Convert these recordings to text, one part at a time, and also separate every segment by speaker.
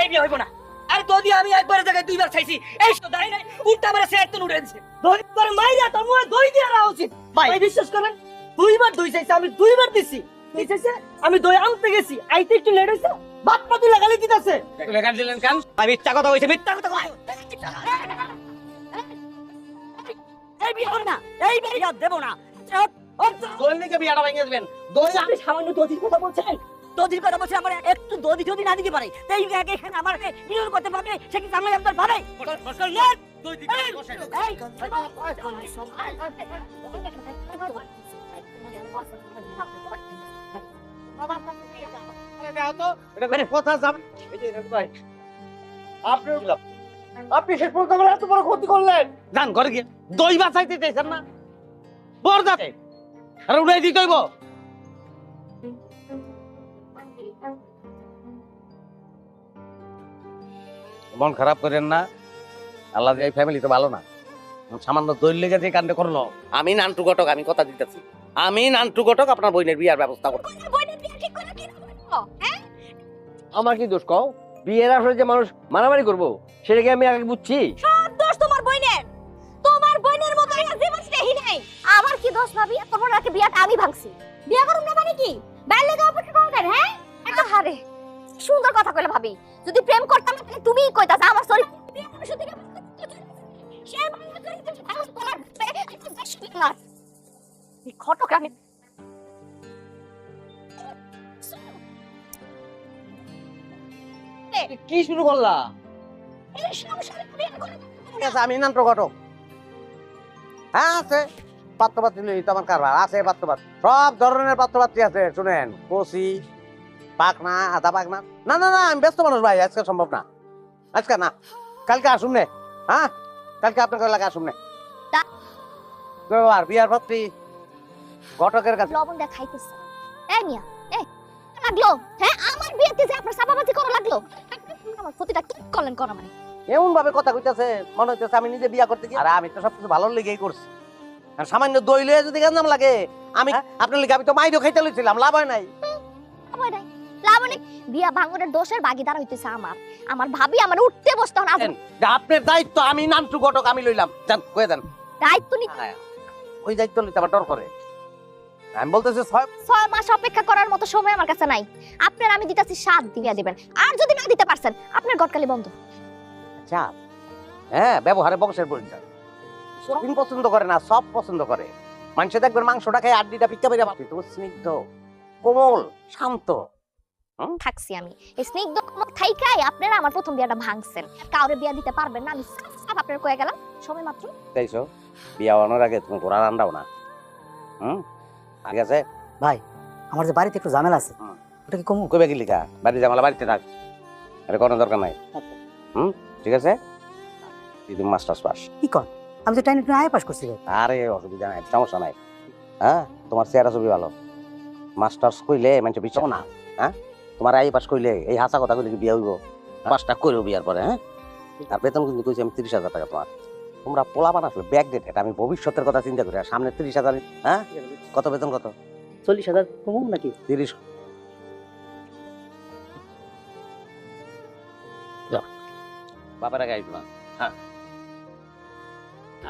Speaker 1: এই বিয়ে হইব না। আর যদি আমি একবার জায়গায় দুইবার চাইছি এই তো দাই নাই উল্টা আমার সে একটু উঠেছে দই তোর মাইরা তোর মুখে দই দিয়ে রাখা উচিত। ভাই বিশ্বাস করেন দুইবার দই চাইছে আমি দুইবার দিছি। দই চাইছে আমি দই আনতে গেছি। আইতে একটু লেট হইছে বাপ পা তুই লাগালি দিতেছে
Speaker 2: লেখা দিলেন কান?
Speaker 1: আমি মিথ্যা কথা কইছে মিথ্যা কথা কই এই বিয়ে হবে না এই বিয়ে আর দেব না
Speaker 2: দোল লিখে ভেঙে দিবেন দোল
Speaker 1: আপনি সামান্য দধির কথা বলছেন দধির কথা বলছেন আমার একটু দধি যদি না দিতে পারে তাই এখানে আমার বিরোধ করতে পারবে সে কি সামনে আপনার পারে
Speaker 2: দুই আপনি আপনি শেষ পর্যন্ত আমার এত বড় ক্ষতি করলেন। যান ঘরে গিয়ে দই বাঁচাইতে চাইছেন না? বর যাতে আর উড়াই দিতে হইব। মন খারাপ করেন না আল্লাহ এই ফ্যামিলি তো ভালো না। সামান্য দৈল লেগে যে কাণ্ড করল আমি নান্টু ঘটক আমি কথা দিতেছি। আমি নান্টু ঘটক আপনার বইনের বিয়ার ব্যবস্থা করব।
Speaker 3: আমার কি দোষ কও? বিয়ের আসলে যে মানুষ মারামারি করব? সেটা কি আমি আগে বুঝছি?
Speaker 4: সব দোষ তোমার বইনের তোমার বইনের মতো একটা জীবন নেই নাই। আমার কি দোষ ভাবি? তোমার আগে বিয়াটা আমি ভাঙছি। বিয়া করুম না মানে কি? বাইরে লেগে অপেক্ষা করো কেন হ্যাঁ? একটা হারে। সুন্দর কথা কইলে ভাবি। যদি প্রেম করতাম তাহলে তুমিই কইতাছ আমার সরি বিয়া করে শুধু সে মানে করে তুমি ভাঙছ তোমার না ঘটক আমি
Speaker 3: কি শুরু করলা?
Speaker 2: ঠিক আছে আমি হ্যাঁ আছে। পাত্রপাত্রী তো আমার কারবার। আছে পাত্রপাত্র। সব ধরনের পাত্রপাত্রী আছে শুনেন। কচি পাকনা আধা পাকনা না না না আমি ব্যস্ত মানুষ ভাই আজকে সম্ভব না। আজকে না। কালকে আসুন নে। হ্যাঁ? কালকে আপনার এলাকা আসুন নে। আর বিয়ার পাত্রী? ঘটকের কাছে
Speaker 4: লবণ মিয়া লাগল। হ্যাঁ আমার বিয়েতে যে আপনার সাবাবাজি করা লাগল। আমার ক্ষতিটা কি করলেন করা মানে
Speaker 2: এমন ভাবে কথা কইতাছে মনে হইতেছে আমি নিজে বিয়া করতে গিয়ে আর আমি তো সবকিছু ভালো লেগেই করছি। আর সামান্য দই লয়ে যদি গেঞ্জাম লাগে আমি আপনার লিগে আমি তো মাইরও খাইতে লইছিলাম লাভ হয় নাই।
Speaker 4: লাভ নাই। লাভ নেই। বিয়া ভাঙনের দোষের ভাগিদার হইতেছে আমার। আমার ভাবি আমার উঠতে বসতে না
Speaker 2: দেন। যে আপনার দায়িত্ব আমি নান্টু ঘটক আমি লইলাম। যান কয়ে দেন
Speaker 4: দায়িত্ব নি
Speaker 2: ওই দায়িত্ব নিতে আমার ডর করে। আমি বলতেছি ছয়
Speaker 4: ছয় মাস অপেক্ষা করার মতো সময় আমার কাছে নাই। আপনার আমি দিতেছি সাত দিয়া দিবেন। আর যদি না দিতে পারছেন আপনার গটকালি বন্ধ।
Speaker 2: চাপ। হ্যাঁ ব্যবহারে বংশের পরিচয়। সবিন পছন্দ করে না সব পছন্দ করে। মানুষে দেখবেন মাংসটা খাই আড্ডিটা পিঠা পেরে মাটি তো স্নিগ্ধ কোমল শান্ত।
Speaker 4: থাকছি আমি। এই স্নিগ্ধ কোমল থাইকাই আপনারা আমার প্রথম বিয়াটা ভাঙছেন। কাউরে বিয়া দিতে পারবেন না আমি সাফ সাফ আপনার কয়ে গেলাম। সময় মাত্র।
Speaker 2: তাইছো? বিয়া হওয়ার আগে তুমি ঘোড়া রান্দাও না। হুম? ঠিক আছে?
Speaker 1: ভাই আমার যে বাড়িতে একটু ঝামেলা আছে ওটা কি কমু?
Speaker 2: কবে গেলি কা বাড়ি জামালা বাড়িতে থাক। এটা কোনো দরকার নাই।
Speaker 1: আচ্ছা।
Speaker 2: হুম? ঠিক আছে? তুই তুমি মাস্টার্স পাস
Speaker 1: কি কর? আমি তো টাইনে একটু আয় পাস করছি
Speaker 2: আরে অসুবিধা নাই সমস্যা নাই। হ্যাঁ? তোমার চেহারা ছবি ভালো। মাস্টার্স কইলে মানুষ বিশ্বাস না। হ্যাঁ? তোমার আই পাস কইলে এই হাসা কথা কইলে কি বিয়া হইব? পাঁচটা কইরো বিয়ার পরে হ্যাঁ? আর বেতন কিন্তু কইছি আমি তিরিশ হাজার টাকা তোমার। তোমরা পোলা বানাসলে ব্যাক ডেট আমি ভবিষ্যতের কথা চিন্তা করি। আর সামনে তিরিশ হাজার হ্যাঁ? কত বেতন কত?
Speaker 1: চল্লিশ হাজার কমু নাকি?
Speaker 2: তিরিশ বাবার আগে আইবা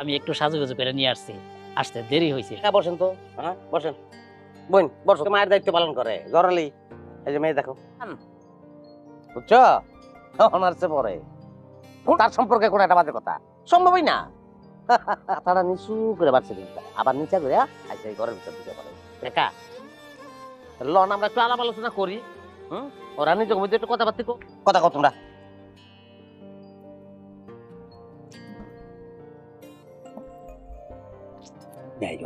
Speaker 5: আমি একটু সাজুগুজু করে নিয়ে আসছি। আসতে দেরি হয়েছে
Speaker 2: হ্যাঁ বসেন তো। হ্যাঁ বসেন। বোন বসো। মায়ের দায়িত্ব পালন করে। জরালি এই যে মেয়ে দেখো। বুঝছ? অনার্সে পড়ে তার সম্পর্কে কোনো একটা বাজে কথা। সম্ভবই না। তারা নিচু করে বাড়ছে দিনটা আবার নিচা করে আইসা এই ঘরের ভিতর দিতে পারে দেখা লন আমরা একটু আলাপ আলোচনা করি। হুম? ওরা নিজের মধ্যে একটু কথাবার্তা কথা কো তোমরা।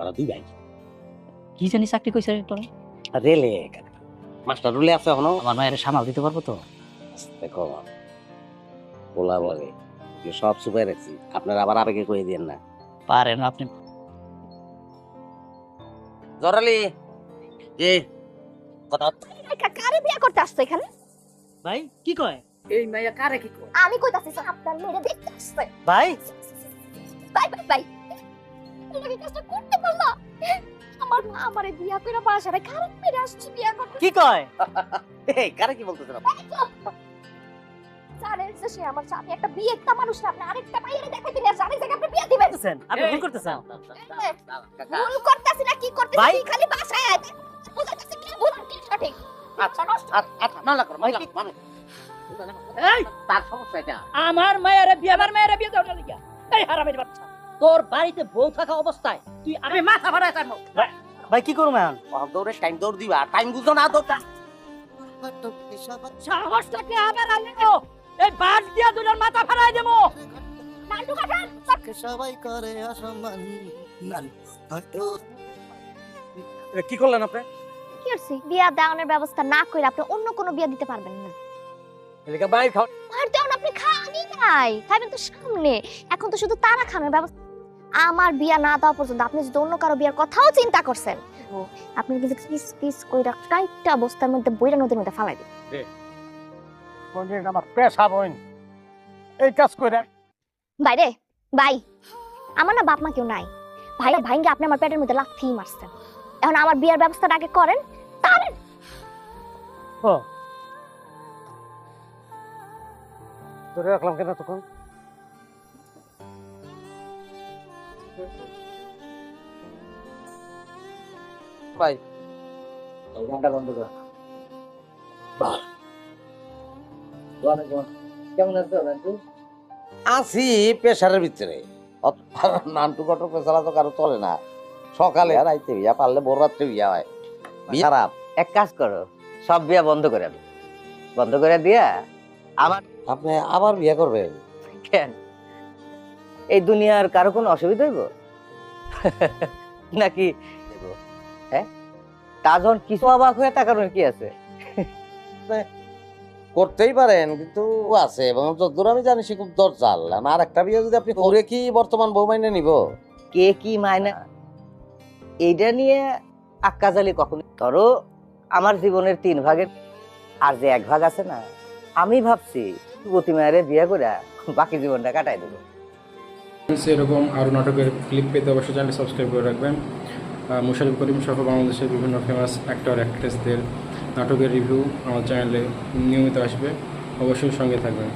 Speaker 2: ওরা দুই ভাই।
Speaker 5: কি জানি চাকরি কইছে রে তোরা?
Speaker 2: রেলে মাস্টার রুলে আছে এখনও।
Speaker 5: আমার মায়ের সামাল দিতে পারব তো?
Speaker 2: দেখো বলা বলে। যে সব সুপাই রাখছি। আপনারা আবার আবেগে কয়ে দিয়েন না।
Speaker 5: পারেন আপনি।
Speaker 2: জরালি! যে কথা
Speaker 4: কারে বিয়া করতে আসছো এখানে?
Speaker 5: ভাই কি কয়?
Speaker 1: এই মাইয়া কারে কি কর
Speaker 4: আমি কইতাছি আপনার মেরে দেখতে আসছে।
Speaker 1: ভাই?
Speaker 4: Bye bye bye. তোমাকে কাজটা করতে পারলা আমারে বিয়া করে বাসারে খারাপ মেরে আসছি বিয়া করতে।
Speaker 1: কি কয়?
Speaker 2: এই কারে কি বলতেছেন আপনি?
Speaker 4: জানেন যে সে আমার স্বামী একটা বিয়ে একটা মানুষ না আপনি আরেকটা দেখাইতে জানেন যে আপনি বিয়ে দিবেন।
Speaker 1: আপনি ভুল করতেছেন?
Speaker 4: ভুল করতেছি না কি করতেছি
Speaker 1: ভাই।
Speaker 4: খালি বাসায় আয়। কি ভুল আর কি সঠিক
Speaker 2: আচ্ছা আচ্ছা আচ্ছা মামলা করো মামলা মামলা
Speaker 5: এই!
Speaker 2: তার সমস্যা এটা।
Speaker 5: আমার মায়ের বিয়ে আমার মায়ের বিয়ে লাগিয়া এই হারামের বাচ্চা। তোর বাড়িতে বউ থাকা অবস্থায় তুই আমি মাথা ফাড়ায় কাটবো
Speaker 1: ভাই কি করব এখন?
Speaker 2: দৌড়ে টাইম দৌড় দিবা টাইম বুঝো না দৌড়টা
Speaker 5: সাহস থাকলে আবার আনলো এই বাস দিয়া দুজন মাথা দেবো।
Speaker 6: সবাই করে অসম্মান।
Speaker 2: কি করলেন আপনি?
Speaker 4: কি বিয়া ব্যবস্থা না করে আপনি অন্য কোনো বিয়া দিতে পারবেন না।
Speaker 3: এদিকে বাইর খাও
Speaker 4: আর দেওয়ান আপনি নাই তো সামনে। এখন তো শুধু তারা খানের ব্যবস্থা আমার বিয়া না দেওয়া পর্যন্ত আপনি যদি অন্য কারও বিয়ার কথাও চিন্তা করছেন ও, আপনি কিন্তু পিস পিস কইরা টাইটটা অবস্থার মধ্যে বইরা নদীর মধ্যে ফালাই দিন
Speaker 3: আমার পেশা বইন। এই কাজ করে
Speaker 4: বাইরে ভাই আমার না বাপ মা কেউ নাই। ভাই ভাইঙ্গে আপনি আমার পেটের মধ্যে লাথি মারছেন এখন আমার বিয়ার ব্যবস্থাটা আগে করেন তাহলে
Speaker 3: ধরে রাখলাম কেন তখন
Speaker 2: ভাই
Speaker 3: কেমন আছো নান্টু
Speaker 2: আছি প্রেশারের ভিতরে। নানটু পেশারা তো কারও চলে না। সকালে আর আইতে বিয়া পারলে বড় রাত্রে বিয়া হয়। খারাপ।
Speaker 7: এক কাজ করো সব বিয়া বন্ধ করে বন্ধ করে দিয়া আমার
Speaker 2: আপনি আবার বিয়া করবেন?
Speaker 7: কেন? এই দুনিয়ার কারও কোনো অসুবিধা হইব? নাকি হ্যাঁ? তা যখন কিছু অবাক হয়ে তাকানোর কি আছে?
Speaker 2: করতেই পারেন কিন্তু ও আছে এবং যতদূর আমি জানি সে খুব দরজাল। আর একটা বিয়ে যদি আপনি করে কি বর্তমান বউ মাইনে নিব?
Speaker 7: কে কি মায়না এইটা নিয়ে আক্কাজালি কখন ধরো আমার জীবনের তিন ভাগের আর যে এক ভাগ আছে না আমি ভাবছি প্রতি মায়ের বিয়ে করে বাকি জীবনটা কাটাই দেবো।
Speaker 8: এরকম আরও নাটকের ক্লিপ পেতে অবশ্যই চ্যানেল সাবস্ক্রাইব করে রাখবেন। মুশারিফ করিম সহ বাংলাদেশের বিভিন্ন ফেমাস অ্যাক্টর অ্যাক্ট্রেসদের নাটকের রিভিউ আমার চ্যানেলে নিয়মিত আসবে। অবশ্যই সঙ্গে থাকবেন।